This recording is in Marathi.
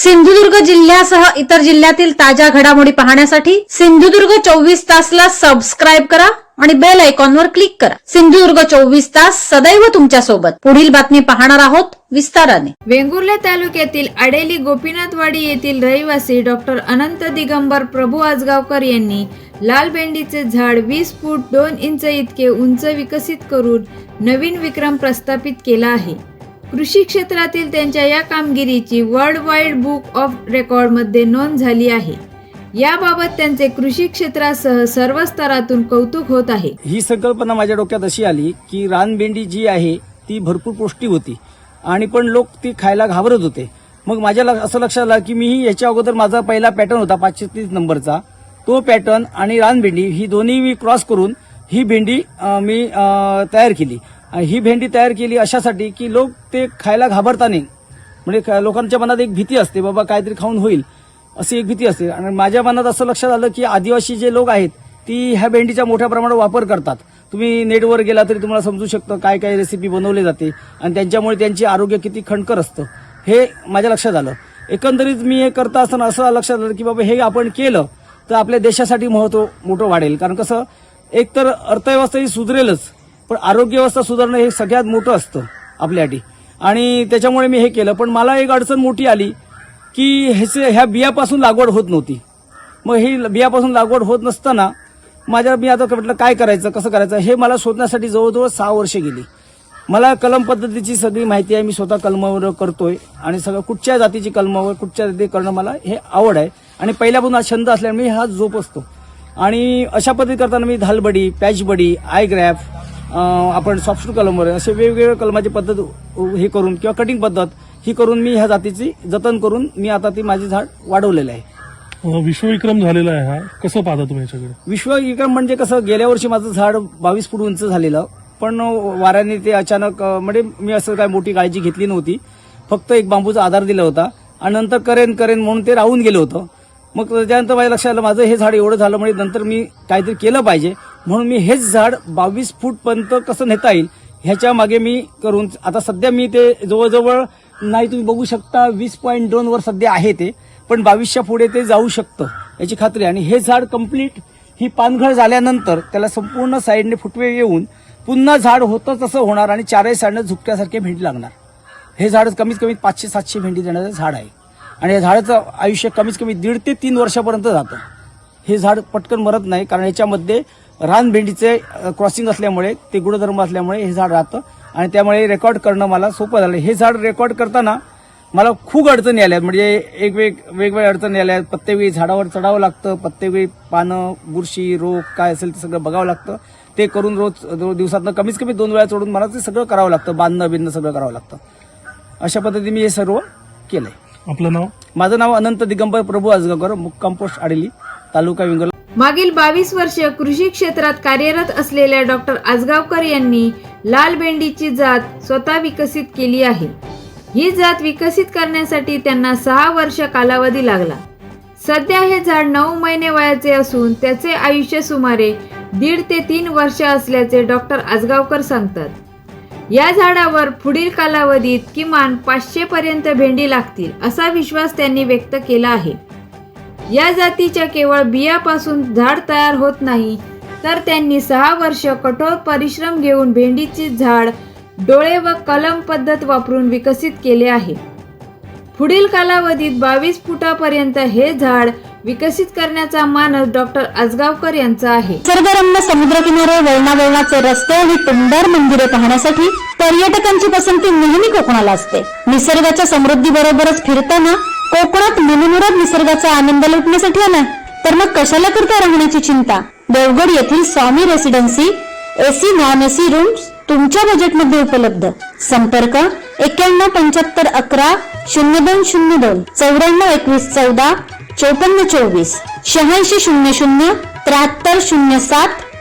सिंधुदुर्ग जिल्ह्यासह इतर जिल्ह्यातील ताज्या घडामोडी पाहण्यासाठी सिंधुदुर्ग चोवीस तासला सबस्क्राईब करा आणि बेल आयकॉनवर क्लिक करा. सिंधुदुर्ग चोवीस तास सदैव तुमच्यासोबत पुढील बातमी पाहणार आहोत विस्ताराने. वेंगुर्ले तालुक्यातील आडेली गोपीनाथवाडी येथील रहिवासी डॉक्टर अनंत दिगंबर प्रभू आजगावकर यांनी लाल भेंडीचे झाड वीस फूट दोन इंच इतके उंच विकसित करून नवीन विक्रम प्रस्थापित केला आहे. कृषी क्षेत्रातील त्यांच्या या कामगिरीची वर्ल्ड वाईड बुक ऑफ रेकॉर्डमध्ये नोंद झाली आहे. याबाबत त्यांचे कृषी क्षेत्रासह सर्व स्तरातून कौतुक होत आहे. ही संकल्पना माझ्या डोक्यात अशी आली की रानभेंडी जी आहे ती भरपूर पौष्टिक होती आणि पण लोक ती खायला घाबरत होते. मग माझ्या ल- असं लक्षात आलं की मी याच्या अगोदर माझा पहिला पॅटर्न होता पाचशे तीस नंबरचा. तो पॅटर्न आणि रानभेंडी ही दोन्ही मी क्रॉस करून ही भेंडी मी तयार केली. ही भेंडी तयार केली अशासाठी की लोक ते खायला घाबरता नाही म्हणजे लोकांच्या मनात एक भीती असते बाबा काहीतरी खाऊन होईल अशी एक भीती असते. आणि माझ्या मनात असं लक्षात आलं की आदिवासी जे लोक आहेत ती ह्या भेंडीचा मोठ्या प्रमाणात वापर करतात. तुम्ही नेटवर गेला तरी तुम्हाला समजू शकतं काय काय रेसिपी बनवली जाते आणि त्यांच्यामुळे त्यांचे आरोग्य किती खणकर असतं. हे माझ्या लक्षात आलं. एकंदरीत मी हे करता असताना असं लक्षात आलं की बाबा हे आपण केलं तर आपल्या देशासाठी महत्त्व मोठं वाढेल. कारण कसं एक तर अर्थव्यवस्था ही सुधरेलच पण आरोग्य व्यवस्था सुधारणं हे सगळ्यात मोठं असतं आपल्यासाठी. आणि त्याच्यामुळे मी हे केलं. पण मला एक अडचण मोठी आली की ह्याचे ह्या बियापासून लागवड होत नव्हती. मग ही बियापासून लागवड होत नसताना माझ्या मी आता म्हटलं काय करायचं? कसं करायचं? हे मला शोधण्यासाठी जवळजवळ सहा वर्ष गेली. मला कलम पद्धतीची सगळी माहिती आहे. मी स्वतः कलमावर करतोय. आणि सगळं कुठच्या जातीची कलमावर कुठच्या जाती करणं मला हे आवड आहे. आणि पहिल्यापासून हा छंद असल्यामुळे मी हा जोप असतो आणि अशा पद्धती करताना मी धालबडी पॅचबडी आय ग्रॅफ आपण सॉफ्ट कलमवर असे वेगवेगळ्या कलमाची पद्धत हे करून किंवा कटिंग पद्धत ही करून मी ह्या जातीची जतन करून मी आता ती माझी झाड वाढवलेलं आहे. विश्वविक्रम झालेला आहे हा. कसं पाहता तुम्ही याच्याकडे? विश्वविक्रम म्हणजे कसं गेल्या वर्षी माझं झाड बावीस फूट उंच झालेलं पण वाऱ्याने ते अचानक म्हणजे मी असं काय मोठी काळजी घेतली नव्हती. फक्त एक बांबूचा आधार दिला होता आणि नंतर करेन करेन म्हणून ते राहून गेलं होतं. मग त्याच्यानंतर माझ्या लक्षात आलं माझं हे झाड एवढं झालं म्हणजे नंतर मी काहीतरी केलं पाहिजे. म्हणून मी हेच झाड बावीस फूटपर्यंत कसं नेता येईल ह्याच्या मागे मी करून आता सध्या मी ते जवळजवळ नाही तुम्ही बघू शकता वीस पॉईंट दोन वर सध्या आहे ते पण बावीसच्या पुढे ते जाऊ शकतं याची खात्री आणि हे झाड कंप्लीट ही पानघळ झाल्यानंतर त्याला संपूर्ण साईडने फुटवे येऊन पुन्हा झाड होतं तसं होणार आणि चारही साईडनं झुकट्यासारखे भेंडी लागणार. हे झाड कमीत कमी पाचशे सातशे भेंडी देणारं झाड आहे. आणि या झाडाचं आयुष्य कमीत कमी दीड ते तीन वर्षापर्यंत जातं. हे झाड पटकन मरत नाही कारण याच्यामध्ये रान भेंडीचे क्रॉसिंग असल्यामुळे ते गुणधर्म असल्यामुळे हे झाड राहतं. आणि त्यामुळे रेकॉर्ड करणं मला सोपं झालं. हे झाड रेकॉर्ड करताना मला खूप अडचणी आल्यात म्हणजे एक वेग वेगवेगळ्या अडचणी आल्या. आहेत प्रत्येक झाडावर चढावं लागतं. प्रत्येक पानं बुरशी रोग काय असेल ते सगळं बघावं लागतं. ते करून रोज दिवसातनं कमीत कमी दोन वेळा चढून मला ते सगळं करावं लागतं. बांधणं बिंधणं सगळं करावं लागतं. अशा पद्धतीने मी हे सर्व केलंय. आपलं नाव? माझं नाव अनंत दिगंबर प्रभू आजगावकर मुक्काम पोस्ट आडेली तालुका विंगल. मागील बावीस वर्ष कृषी क्षेत्रात कार्यरत असलेल्या डॉक्टर आजगावकर यांनी लाल भेंडीची जात स्वतः विकसित केली आहे. ही जात विकसित करण्यासाठी त्यांना सहा वर्ष कालावधी लागला. सध्या हे झाड नऊ महिने वयाचे असून त्याचे आयुष्य सुमारे दीड ते तीन वर्ष असल्याचे डॉक्टर आजगावकर सांगतात. या झाडावर पुढील कालावधीत किमान पाचशे पर्यंत भेंडी लागतील असा विश्वास त्यांनी व्यक्त केला आहे. या जातीच्या केवळ बियापासून झाड तयार होत नाही तर त्यांनी सहा वर्ष कठोर परिश्रम घेऊन भेंडीचे झाड डोळे व कलम पद्धत वापरून विकसित केले आहे. पुढील कालावधीत बावीस फुटापर्यंत हे झाड विकसित करण्याचा मानस डॉक्टर आजगावकर यांचा आहे. निसर्गरम्य समुद्रकिनारे वळणावळणाचे रस्ते आणि टुंडर मंदिरे पाहण्यासाठी पर्यटकांची पसंती नेहमी कोकणाला असते. निसर्गाच्या समृद्धी बरोबरच फिरताना कोकणात मनमुराद निसर्गाचा आनंद लुटण्यासाठी आला. तर मग कशाला करता राहण्याची चिंता? देवगड येथील Swami residency AC non AC rooms तुमच्या बजेटमध्ये उपलब्ध. संपर्क एक्क्याण्णव पंच्याहत्तर अकरा शून्य दोन शून्य दोन चौऱ्याण्णव एकवीस चौदा चौपन्न चोवीस शहाऐंशी शून्य शून्य त्र्याहत्तर शून्य सात